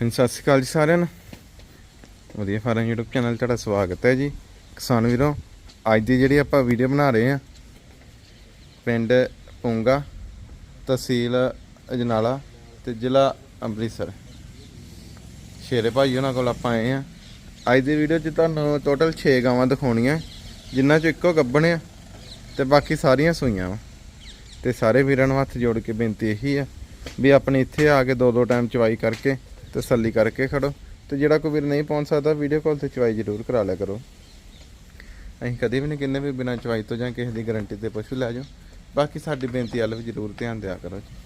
ਹਾਂਜੀ, ਸਤਿ ਸ਼੍ਰੀ ਅਕਾਲ ਜੀ ਸਾਰਿਆਂ ਨੂੰ। ਵਧੀਆ ਫਾਰਮ YouTube ਚੈਨਲ ਤੁਹਾਡਾ ਸਵਾਗਤ ਹੈ ਜੀ। ਕਿਸਾਨ ਵੀਰੋ, ਅੱਜ ਦੀ ਜਿਹੜੀ ਆਪਾਂ ਵੀਡੀਓ ਬਣਾ ਰਹੇ ਹਾਂ, ਪਿੰਡ ਪੁੰਗਾ ਤਹਿਸੀਲ ਅਜਨਾਲਾ ਤੇ ਜ਼ਿਲ੍ਹਾ ਅੰਮ੍ਰਿਤਸਰ। ਸ਼ੇਰੇ ਭਾਈ ਉਹਨਾਂ ਕੋਲ ਆਪਾਂ ਆਏ ਆ ਅੱਜ ਦੀ ਵੀਡੀਓ 'ਚ ਤੁਹਾਨੂੰ ਟੋਟਲ 6 ਗਾਵਾਂ ਦਿਖਾਉਣੀਆਂ, ਜਿਨ੍ਹਾਂ 'ਚ ਇੱਕੋ ਗੱਭਣ ਆ ਤੇ ਬਾਕੀ ਸਾਰੀਆਂ ਸੂਈਆਂ ਵਾ। ਤੇ ਸਾਰੇ ਵੀਰਾਂ ਨੂੰ ਹੱਥ ਜੋੜ ਕੇ ਬੇਨਤੀ ਇਹੀ ਆ ਵੀ ਆਪਣੇ ਇੱਥੇ ਆ ਕੇ ਦੋ ਦੋ ਟਾਈਮ ਚਵਾਈ ਕਰਕੇ ਤਸੱਲੀ ਕਰਕੇ ਖੜੋ। ਤੇ ਜਿਹੜਾ ਕੋਈ ਵੀਰ ਨਹੀਂ ਪਹੁੰਚ ਸਕਦਾ ਵੀਡੀਓ ਕਾਲ ਤੇ ਚਵਾਈ ਜ਼ਰੂਰ ਕਰਾ ਲਿਆ ਕਰੋ। ਅਸੀਂ ਕਦੇ ਵੀ ਨਹੀਂ ਕਿੰਨੇ ਵੀ ਬਿਨਾਂ ਚਵਾਈ ਤੋਂ ਜਾਂ ਕਿਸੇ ਦੀ ਗਾਰੰਟੀ ਤੇ ਪਸ਼ੂ ਲੈ ਜਾਓ। ਬਾਕੀ ਸਾਡੀ ਬੇਨਤੀ ਵੱਲ ਵੀ ਜ਼ਰੂਰ ਧਿਆਨ ਦਿਆ ਕਰੋ ਜੀ।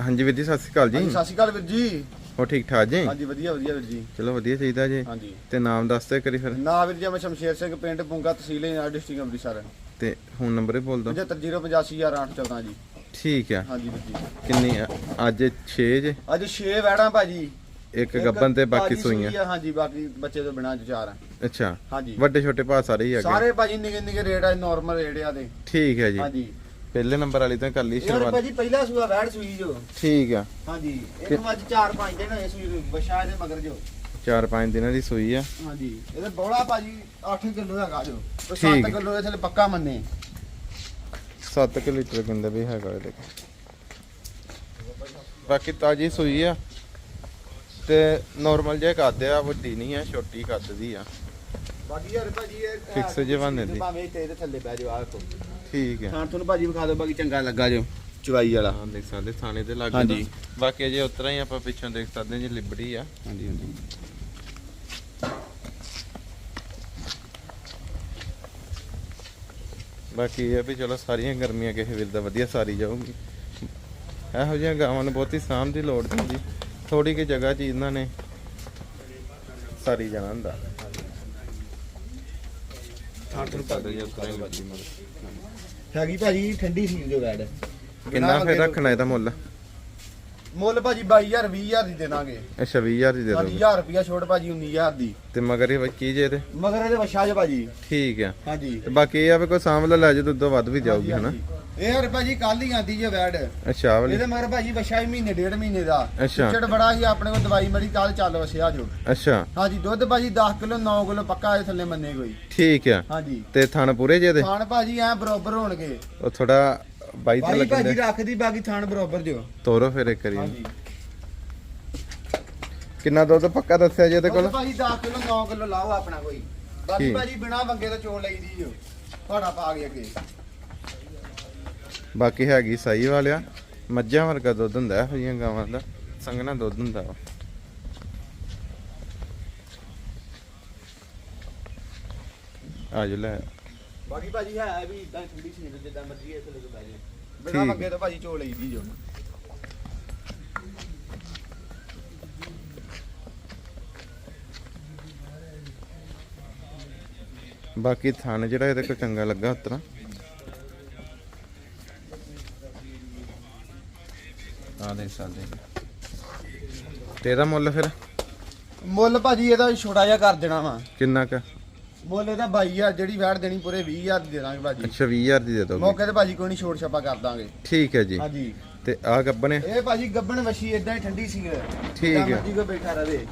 ਹਾਂਜੀ ਵੀਰ ਜੀ ਸਤਿ ਸ਼੍ਰੀ ਅਕਾਲ ਜੀ। ਸਤਿ ਸ਼੍ਰੀ ਅਕਾਲ ਵੀਰ ਜੀ। ਹੋ ਠੀਕ ਠਾਕ ਜੀ? ਹਾਂਜੀ ਵਧੀਆ ਵਧੀਆ ਵੀਰ ਜੀ। ਚਲੋ ਵਧੀਆ ਚਾਹੀਦਾ ਜੀ। ਹਾਂਜੀ। ਤੇ ਨਾਮ ਦੱਸ ਦਿਓ ਕਰੀ ਫਿਰ। ਨਾ ਵੀਰ ਜੀ ਮੈਂ ਸ਼ਮਸ਼ੇਰ ਸਿੰਘ ਪਿੰਡ ਪੁੰਗਾ ਤਹਿਸੀਲ ਡਿਸਟ੍ਰਿਕਟ ਅੰਮ੍ਰਿਤਸਰ। ਤੇ ਫੋਨ ਨੰਬਰ ਹੀ ਬੋਲ ਦਿਓ। 75085814 ਜੀ। ਠੀਕ ਆ। ਹਾਂਜੀ ਵੀਰ ਜੀ। ਕਿੰਨੀ ਆ? ਅੱਜ 6 ਜੇ? ਅੱਜ 6 ਵੈੜਾਂ ਭਾਜੀ। ਇੱਕ ਗੱਬਨ ਤੇ ਬਾਕੀ ਤਾਜ਼ੀ ਸੂਈਆਂ। ਆ, ਹਾਂਜੀ ਬਾਕੀ ਬੱਚੇ ਤੋਂ ਬਿਨਾਂ ਚਾਰ ਆ। ਅੱਛਾ। ਹਾਂਜੀ। ਵੱਡੇ ਛੋਟੇ ਭਾ ਸਾਰੇ ਹੀ ਹੈਗੇ ਸਾਰੇ ਭਾਜੀ ਨਿੱਕੇ ਨਿੱਕੇ ਰੇਟ ਆ ਨਾਰਮਲ ਰੇਟ ਆ ਦੇ ਠੀਕ ਹੈ ਜੀ। ਹਾਂਜੀ। ਪਹਿਲੇ ਨੰਬਰ ਵਾਲੀ ਤਾਂ ਕਰ ਲਈ ਯਾਰ ਸ਼ੁਰੂਆਤ। ਭਾਜੀ ਪਹਿਲਾ ਸੂਆ ਵੈੜ ਸੂਈ ਜੋ। ਠੀਕ ਆ। ਹਾਂਜੀ। ਇਹਨੂੰ ਅੱਜ 4-5 ਦਿਨ ਹੋਏ ਸੂਈ ਨੂੰ ਬਸ਼ਾ ਦੇ ਮਗਰ ਜੋ। 4-5 ਦਿਨਾਂ ਦੀ ਸੂਈ ਆ। ਹਾਂਜੀ। ਇਹਦੇ ਬੋਲਾ ਭਾਜੀ 8 ਕਿਲੋ ਹੈਗਾ ਜੋ। ਤੇ ਠੀਕ। 7 ਕਿਲੋ ਇਹ ਥਲੇ ਪੱਕਾ ਮੰਨੇ। 7 ਕਿ ਲੀਟਰ ਕਹਿੰਦੇ ਵੀ ਹੈਗਾ ਇਹਦੇ ਕੋਲ। ਬਾਕੀ ਤਾਜੀ ਸੂਈ ਆ। ਤੇ ਨਾਰਮਲ ਜਿਹਾ ਕੱਦ ਆ ਵੱਡੀ ਨਹੀਂ ਆ ਛੋਟੀ ਕੱਦ ਦੀ ਆ। ਬਾਕੀ ਯਾਰ ਭਾਜੀ ਇਹ Fix ਜਿਹੇ ਬਣਦੇ ਦੀ। ਭਾਵੇਂ ਇੱਥੇ ਇਹਦੇ ਥੱਲੇ ਬਹਿ ਜਾਓ ਆਹ ਦੇਖੋ। ਠੀਕ ਆ। ਹਾਂ ਤੁਹਾਨੂੰ ਭਾਜੀ ਵਿਖਾ ਦਿਓ ਬਾਕੀ ਚੰਗਾ ਲੱਗਾ ਜੋ ਚਵਾਈ ਵਾਲਾ। ਹਾਂ ਦੇਖ ਸਕਦੇ ਥਾਣੇ ਤੇ ਲੱਗ ਹਾਂਜੀ। ਬਾਕੀ ਅਜੇ ਉਤਰਾ ਹੀ ਆਪਾਂ ਪਿੱਛੋਂ ਦੇਖ ਸਕਦੇ ਹਾਂ ਜੀ ਲਿਬੜੀ ਆ। ਹਾਂਜੀ ਹਾਂਜੀ। ਬਾਕੀ ਇਹ ਵੀ ਚਲੋ ਸਾਰੀਆਂ ਗਰਮੀਆਂ ਕਿਸੇ ਵੀਰ ਦਾ ਵਧੀਆ ਸਾਰੀ ਜਾਊਗੀ। ਇਹੋ ਜਿਹੀਆਂ ਗਾਵਾਂ ਨੂੰ ਬਹੁਤੀ ਸਾਂਭ ਦੀ ਲੋੜ ਨਹੀਂ ਹੁੰਦੀ। ਥੋੜੀ ਕਿ ਜਗ੍ਹਾ 'ਚ ਇਹਨਾਂ ਨੇ ਸਾਰੀ ਜਾਣਾ ਹੁੰਦਾ। ਜੇ। ਹੈਗੀ ਭਾਜੀ ਠੰਡੀ ਸੀਲ ਜੋ ਵੈੜ ਕਿੰਨਾ ਫਿਰ ਰੱਖਣਾ ਇਹਦਾ ਮੁੱਲ? ਮੁੱਲ ਭਾਜੀ 22000 20000 ਦੀ ਦੇ ਦਾਂਗੇ ਅੱਛਾ 20000 ਦੀ ਦੇ ਦੋਗੇ 20000 ਰੁਪਿਆ ਛੋਟ ਭਾਜੀ 19000 ਦੀ। ਤੇ ਮਗਰ ਇਹ ਬੱਚੀ ਜੇ ਤੇ ਮਗਰ ਇਹਦੇ ਵਛਾ ਜੋ ਭਾਜੀ। ਠੀਕ ਆ। ਹਾਂਜੀ। ਤੇ ਬਾਕੀ ਇਹ ਆ ਵੀ ਕੋਈ ਸਾਂਭ ਲੈ ਜੇ ਦੁੱਧ ਵੱਧ ਵੀ ਜਾਊਗੀ ਹਨਾ? ਇਹ ਯਾਰ ਭਾਜੀ ਕੱਲ ਹੀ ਆਂਦੀ ਜੇ ਵੈੜ। ਅੱਛਾ ਵਾਲੀ। ਇਹਦੇ ਮਗਰ ਭਾਜੀ ਵਛਾ ਹੀ ਮਹੀਨੇ ਡੇਢ ਮਹੀਨੇ ਦਾ। ਅੱਛਾ। ਚਿੜ ਬੜਾ ਸੀ ਆਪਣੇ ਕੋਲ ਦਵਾਈ ਮਰੀ ਕੱਲ ਚੱਲ ਵਸਿਆ ਜੋ। ਅੱਛਾ। ਹਾਂਜੀ ਦੁੱਧ ਭਾਜੀ 10 ਕਿਲੋ 9 ਕਿਲੋ ਪੱਕਾ ਇਹ ਥੱਲੇ ਮੰਨੇ ਕੋਈ। ਠੀਕ ਆ। ਹਾਂਜੀ। ਤੇ ਥਣ ਪੂਰੇ ਜੇ ਤੇ ਖਾਣ ਭਾਜੀ ਐ ਬਰਾਬਰ ਹੋਣਗੇ। ਉਹ ਥੋੜਾ ਬਾਈ ਤੇ ਭਾਈ ਲੱਗਣ ਭਾਜੀ ਦੇ। ਰੱਖਦੀ ਬਾਕੀ ਥਾਣ ਬਰਾਬਰ ਜੋ ਤੋਰੋ ਫਿਰ ਇੱਕ ਵਾਰੀ। ਹਾਂਜੀ। ਕਿੰਨਾ ਦੁੱਧ ਪੱਕਾ ਦੱਸਿਆ ਜੀ ਇਹਦੇ ਕੋਲ? ਭਾਜੀ 10 ਕਿਲੋ 9 ਕਿਲੋ ਲਾਓ ਆਪਣਾ ਕੋਈ। ਬਾਕੀ ਠੀਕ। ਭਾਜੀ ਬਿਨਾ ਵੰਗੇ ਤੋਂ ਚੋਣ ਲਈਦੀ ਜੋ ਤੁਹਾਡਾ ਪਾ ਕੇ ਅੱਗੇ। ਬਾਕੀ ਹੈਗੀ ਸਹੀ ਵਾਲਿਆ। ਮੱਝਾਂ ਵਰਗਾ ਦੁੱਧ ਹੁੰਦਾ ਇਹੋ ਜਿਹੀਆਂ ਗਾਵਾਂ ਦਾ। ਸੰਘਣਾ ਦੁੱਧ ਹੁੰਦਾ ਵਾ ਆਜੋ ਲੈ। ਬਾਕੀ ਭਾਜੀ ਹੈ ਵੀ ਇਦਾਂ ਠੰਡੀ ਸੀ ਜਿੱਦਾਂ ਮਰਜ਼ੀ ਇੱਥੇ ਲੱਗ ਬੈ ਜਾਏ। ਬਿਨਾ ਠੀਕ। ਵੰਗੇ ਤੋਂ ਭਾਜੀ ਚੋਣ ਲਈਦੀ ਜੋ ਬਾਕੀ ਥਣ ਜਿਹੜਾ ਇਹਦੇ ਕੋਲ ਚੰਗਾ ਲੱਗਾ ਉਤਰਾ। ਆ ਦੇਖ ਸਕਦੇ ਤੇ ਇਹਦਾ ਮੁੱਲ ਫਿਰ? ਮੁੱਲ ਭਾਜੀ ਇਹਦਾ ਛੋਟਾ ਜਿਹਾ ਕਰ ਦੇਣਾ ਵਾ। ਕਿੰਨਾ ਕ? ਮੁੱਲ ਇਹਦਾ 22000 ਜਿਹੜੀ ਵੈੜ ਦੇਣੀ ਪੂਰੇ 20000 ਦੀ ਦੇ ਦਾਂਗੇ ਭਾਜੀ। ਅੱਛਾ 20000 ਦੀ ਦੇ ਦੋਗੇ। ਮੌਕੇ ਤੇ ਭਾਜੀ ਕੋਈ ਨਹੀਂ ਛੋਟ ਛਾਪਾ ਕਰ ਦਾਂਗੇ। ਠੀਕ ਹੈ ਜੀ। ਹਾਂਜੀ। ਤੇ ਆ ਗੱਬਣੇ? ਇਹ ਭਾਜੀ ਗੱਬਣ ਵਸ਼ੀ ਇਦਾਂ ਹੀ ਠੰਡੀ ਸੀ। ਠੀਕ ਹੈ। ਜੀ ਕੋ ਬੈਠਾ ਰਵੇ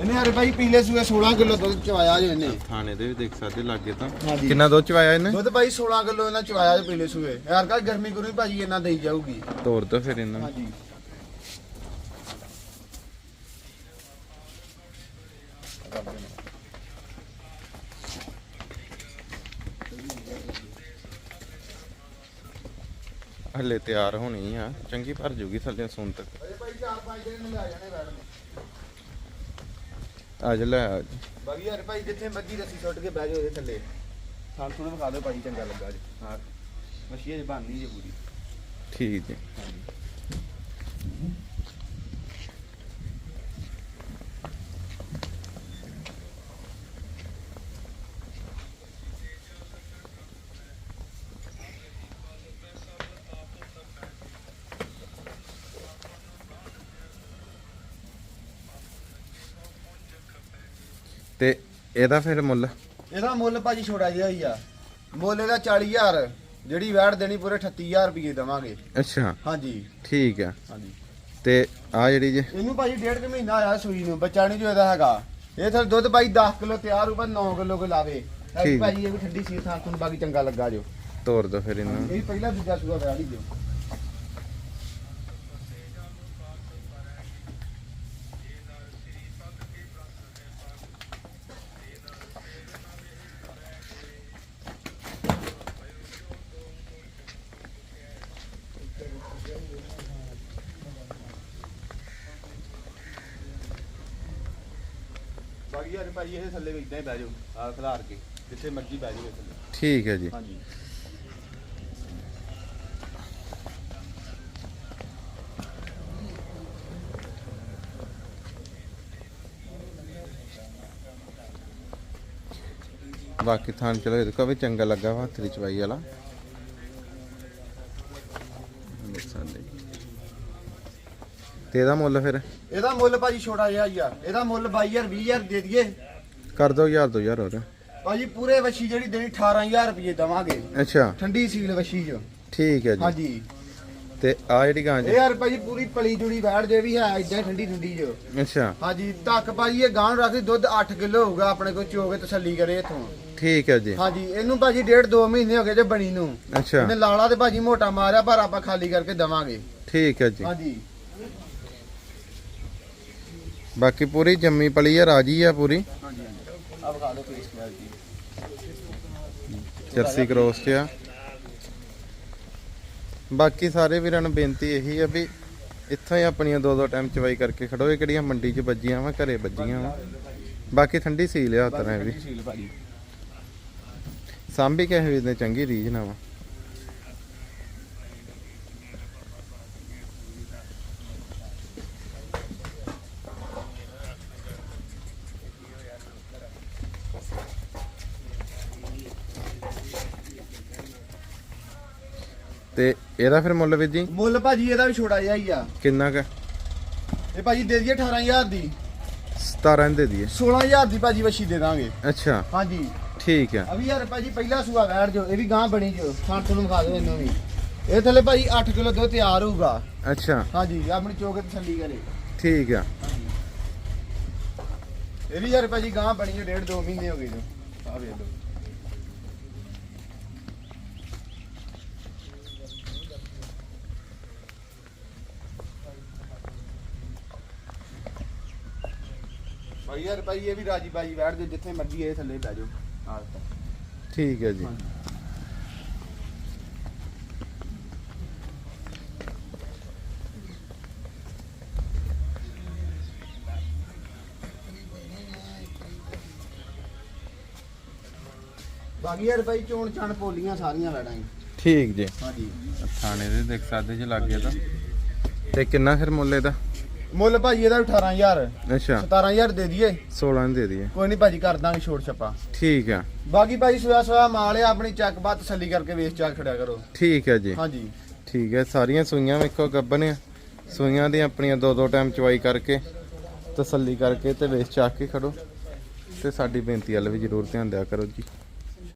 ਇਹਨੇ ਹਰੇ ਭਾਈ ਪੀਲੇ ਸੂਏ 16 ਕਿਲੋ ਦੁੱਧ ਚਵਾਇਆ ਜੋ ਇਹਨੇ। ਥਾਣੇ ਦੇ ਵੀ ਦੇਖ ਸਕਦੇ ਲੱਗੇ ਤਾਂ। ਕਿੰਨਾ ਦੁੱਧ ਚ ਆਇਆ ਇਹਨੇ? ਦੁੱਧ ਭਾਈ 16 ਕਿਲੋ ਇਹਨਾਂ ਚਵਾਇਆ ਜੋ ਪੀਲੇ ਸੂਏ। ਯਾਰ ਕਾ ਗਰਮੀ ਗੁਰਮੀ ਭਾਜੀ ਇਹਨਾਂ ਦੇਈ ਜਾਊਗੀ। ਤੋਰ ਦੋ ਫਿਰ ਇਹਨਾਂ ਹਾਂਜੀ। ਹਲੇ ਤਿਆਰ ਹੋਣੀ ਆ। ਚੰਗੀ ਭਰ ਜੂਗੀ ਥੱਲੇ ਸੂਨ ਤੱਕ। ਅਰੇ ਭਾਈ 4-5 ਦਿਨ ਲੈ ਜਾਣੇ ਬੈਠ ਨੇ। ਅੱਜ ਲੈ ਆ ਜੀ। ਬਾਕੀ ਯਾਰ ਭਾਈ ਜਿੱਥੇ ਮਰਜ਼ੀ ਰੱਸੀ ਸੁੱਟ ਕੇ ਬਹਿ ਜਾਓ ਇਹਦੇ ਥੱਲੇ। ਥਾਂ ਥੋੜਾ ਵਿਖਾ ਦਿਓ ਭਾਜੀ ਚੰਗਾ ਲੱਗਾ ਜੀ। ਹਾਂ। ਮਸ਼ੀਨ ਬਣਨੀ ਜੇ ਪੂਰੀ। ਠੀਕ ਜੀ। ਤੇ ਇਹਦਾ ਫਿਰ ਮੁੱਲ? ਇਹਦਾ ਮੁੱਲ ਭਾਜੀ ਛੋਟਾ ਜਿਹਾ ਹੀ ਆ। ਮੁੱਲ ਇਹਦਾ 40000 ਜਿਹੜੀ ਵੈਟ ਦੇਣੀ ਪੂਰੇ 38000 ਰੁਪਏ ਦੇਵਾਂਗੇ। ਅੱਛਾ। ਹਾਂਜੀ। ਠੀਕ ਆ। ਹਾਂਜੀ। ਤੇ ਆ ਜਿਹੜੀ ਜੇ ਇਹਨੂੰ ਭਾਜੀ ਡੇਢ ਕੁ ਮਹੀਨਾ ਆਇਆ ਸੂਈ ਨੂੰ ਬੱਚਾ ਨਹੀਂ ਜੋ ਇਹਦਾ ਹੈਗਾ। ਇਹ ਥਲ ਦੁੱਧ ਭਾਈ 10 ਕਿਲੋ ਤਿਆਰ ਉਪਰ 9 ਕਿਲੋ ਕੋ ਲਾਵੇ। ਭਾਜੀ ਇਹ ਵੀ ਠੰਡੀ ਸੀ ਥਾਂ ਤੁਹਾਨੂੰ ਬਾਕੀ ਚੰਗਾ ਲੱਗਾ ਜੋ। ਤੋਰ ਦੋ ਫਿਰ ਇਹਨੂੰ। ਇਹ ਪਹਿਲਾ ਦੂਜਾ ਸੂਆ ਵਿਆਹ ਲਈ ਜੋ ਬਾਕੀ ਯਾਰ ਭਾਜੀ ਇਹ ਥੱਲੇ ਵੀ ਇਦਾਂ ਹੀ ਬਹਿ ਜਾਓ ਆ ਖਿਲਾਰ ਕੇ ਜਿੱਥੇ ਮਰਜ਼ੀ ਬਹਿ ਜਾਓ ਇਹ ਥੱਲੇ। ਠੀਕ ਹੈ ਜੀ। ਹਾਂਜੀ। ਬਾਕੀ ਥਾਂ ਚਲੋ ਇਹਦੇ ਕੋ ਵੀ ਚੰਗਾ ਲੱਗਾ ਵਾ ਹੱਥ ਦੀ ਚਵਾਈ ਵਾਲਾ। ਤੇ ਇਹਦਾ ਮੁੱਲ ਫਿਰ? ਇਹਦਾ ਮੁੱਲ ਭਾਜੀ ਛੋਟਾ ਜਿਹਾ ਹੀ ਆ। ਇਹਦਾ ਮੁੱਲ 22000 20000 ਦੇ ਦਈਏ। ਕਰ ਦੋ ਯਾਰ ਦੋ ਯਾਰ ਹੋਰ। ਭਾਜੀ ਪੂਰੇ ਵਸ਼ੀ ਜਿਹੜੀ ਦੇਣੀ 18000 ਰੁਪਏ ਦਵਾਂਗੇ। ਅੱਛਾ। ਠੰਡੀ ਸੀਲ ਵਸ਼ੀ ਜੋ ਠੀਕ ਹੈ ਜੀ। ਹਾਂਜੀ। ਤੇ ਆ ਜਿਹੜੀ ਗਾਂ ਇਹ ਜੀ ਯਾਰ ਭਾਜੀ ਪੂਰੀ ਪਲੀ ਜੁੜੀ ਬੈਠ ਜੇ ਵੀ ਹੈ ਇਦਾਂ ਠੰਡੀ ਠੰਡੀ ਜੋ ਅੱਛਾ। ਹਾਂਜੀ ਤੱਕ ਭਾਜੀ ਇਹ ਗਾਂ ਨੂੰ ਦੁੱਧ 8 ਕਿਲੋ ਹੋਊਗਾ ਆਪਣੇ ਕੋਲ ਚੋ ਕੇ ਤਸੱਲੀ ਕਰੇ ਇਥੋਂ। ਠੀਕ ਹੈ ਜੀ। ਹਾਂਜੀ ਇਹਨੂੰ ਭਾਜੀ ਡੇਢ 2 ਮਹੀਨੇ ਹੋ ਗਏ ਜੇ ਬਣੀ ਨੂੰ। ਅੱਛਾ। ਇਹਨੇ ਲਾਲਾ ਤੇ ਭਾਜੀ ਮੋਟਾ ਮਾਰਿਆ ਪਰ ਆਪਾਂ ਖਾਲੀ ਕਰਕੇ ਦਵਾਂਗੇ। ਠੀਕ ਹੈ ਜੀ। ਹਾਂਜੀ। ਬਾਕੀ ਪੂਰੀ ਜੰਮੀ ਪਲੀ ਆ ਰਾਜੀ ਆ ਪੂਰੀ। ਹਾਂਜੀ ਆ ਵਿਖਾ ਦਿਓ ਫੇਸ ਕੁਆਲਿਟੀ ਜਰਸੀ ਕ੍ਰੋਸ ਤੇ ਆ। ਬਾਕੀ ਸਾਰੇ ਵੀਰਾਂ ਨੂੰ ਬੇਨਤੀ ਇਹੀ ਆ ਵੀ ਇੱਥੋਂ ਹੀ ਆਪਣੀਆਂ ਦੋ ਦੋ ਟਾਈਮ ਚਵਾਈ ਕਰਕੇ ਖੜੋ। ਇਹ ਕਿਹੜੀਆਂ ਮੰਡੀ 'ਚ ਵੱਜੀਆਂ ਵਾ ਘਰੇ ਵੱਜੀਆਂ ਵਾ। ਬਾਕੀ ਠੰਡੀ ਸੀ ਲਿਆ ਤਰ੍ਹਾਂ ਵੀ। ਸੀਲ ਭਾਜੀ। ਸਾਂਭੀ ਕਿਸੇ ਵੀ ਨੇ ਚੰਗੀ ਰੀਝ ਨਾ ਵਾ ਤੇ ਇਹਦਾ ਫਿਰ ਮੁੱਲ ਵੀਰ ਜੀ? ਮੁੱਲ ਭਾਜੀ ਇਹਦਾ ਵੀ ਛੋਟਾ ਜਿਹਾ ਹੀ ਆ। ਕਿੰਨਾ ਕ? ਇਹ ਭਾਜੀ ਦੇ ਦਈਏ 18000 ਦੀ। 17 ਦੇ ਦਈਏ। 16000 ਦੀ ਭਾਜੀ ਵਸ਼ੀ ਦੇ ਦਾਂਗੇ। ਅੱਛਾ। ਹਾਂਜੀ। ਠੀਕ ਆ। ਅਭੀ ਯਾਰ ਭਾਜੀ ਪਹਿਲਾ ਸੂਆ ਬੈਠ ਜੋ ਇਹ ਵੀ ਗਾਂ ਬਣੀ ਜੋ ਖਾਣ ਤੁਹਾਨੂੰ ਖਾ ਦਿਓ ਇਹਨੂੰ ਵੀ। ਇਹ ਥੱਲੇ ਭਾਜੀ 8 ਕਿਲੋ ਦੁੱਧ ਤਿਆਰ ਹੋਊਗਾ। ਅੱਛਾ। ਹਾਂਜੀ ਆਪਣੀ ਚੋਕੇ ਤਸੱਲੀ ਕਰੇ। ਠੀਕ ਆ। ਇਹ ਵੀ ਯਾਰ ਭਾਜੀ ਗਾਂ ਬਣੀ ਜੋ ਡੇਢ 2 ਮਹੀਨੇ ਹੋ ਗਏ ਜੋ ਆ ਵੇਖ ਲਓ। ਭਾਈ ਯਾਰ ਭਾਈ ਇਹ ਵੀ ਰਾਜੀ ਬਾਈ ਬੈਠ ਜੋ ਜਿੱਥੇ ਮਰਜ਼ੀ ਇਹ ਥੱਲੇ ਬਹਿ ਜਾਓ। ਠੀਕ ਹੈ ਜੀ। ਬਾਕੀ ਯਾਰ ਭਾਈ ਚੋਣ ਚਣ ਪੋਲੀਆਂ ਸਾਰੀਆਂ ਲੈਣਾ ਠੀਕ ਜੀ। ਹਾਂਜੀ। ਥਾਣੇ ਦੇ ਦੇਖ ਸਕਦੇ ਜੀ ਲੱਗ ਗਿਆ ਤਾਂ। ਤੇ ਕਿੰਨਾ ਫਿਰ ਮੁੱਲ ਇਹਦਾ? ਮੁੱਲ ਭਾਜੀ ਇਹਦਾ ਵੀ 18000 ਅੱਛਾ। 17000 ਦੇ ਦਈਏ। 16 ਦੇ ਦਈਏ। ਕੋਈ ਨਹੀਂ ਭਾਜੀ ਕਰ ਦਾਂਗੇ ਛੋੜ ਛੱਪਾ। ਠੀਕ ਆ। ਬਾਕੀ ਭਾਜੀ ਸੋਇਆ ਸੋਇਆ ਮਾਲ ਆ ਆਪਣੀ ਚੱਕ ਬਾਤ ਤਸੱਲੀ ਕਰਕੇ ਵੇਚ ਚਾਕ ਖੜਿਆ ਕਰੋ। ਠੀਕ ਹੈ ਜੀ। ਹਾਂਜੀ। ਠੀਕ ਹੈ ਸਾਰੀਆਂ ਸੂਈਆਂ ਵੇਖੋ ਗੱਬਨ ਆ ਸੂਈਆਂ ਦੀਆਂ ਆਪਣੀਆਂ ਦੋ ਦੋ ਟਾਈਮ ਚਵਾਈ ਕਰਕੇ ਤਸੱਲੀ ਕਰਕੇ ਤੇ ਵੇਚ ਚੱਕ ਕੇ ਖੜੋ। ਤੇ ਸਾਡੀ ਬੇਨਤੀ ਵੱਲ ਵੀ ਜ਼ਰੂਰ ਧਿਆਨ ਦਿਆ ਕਰੋ ਜੀ।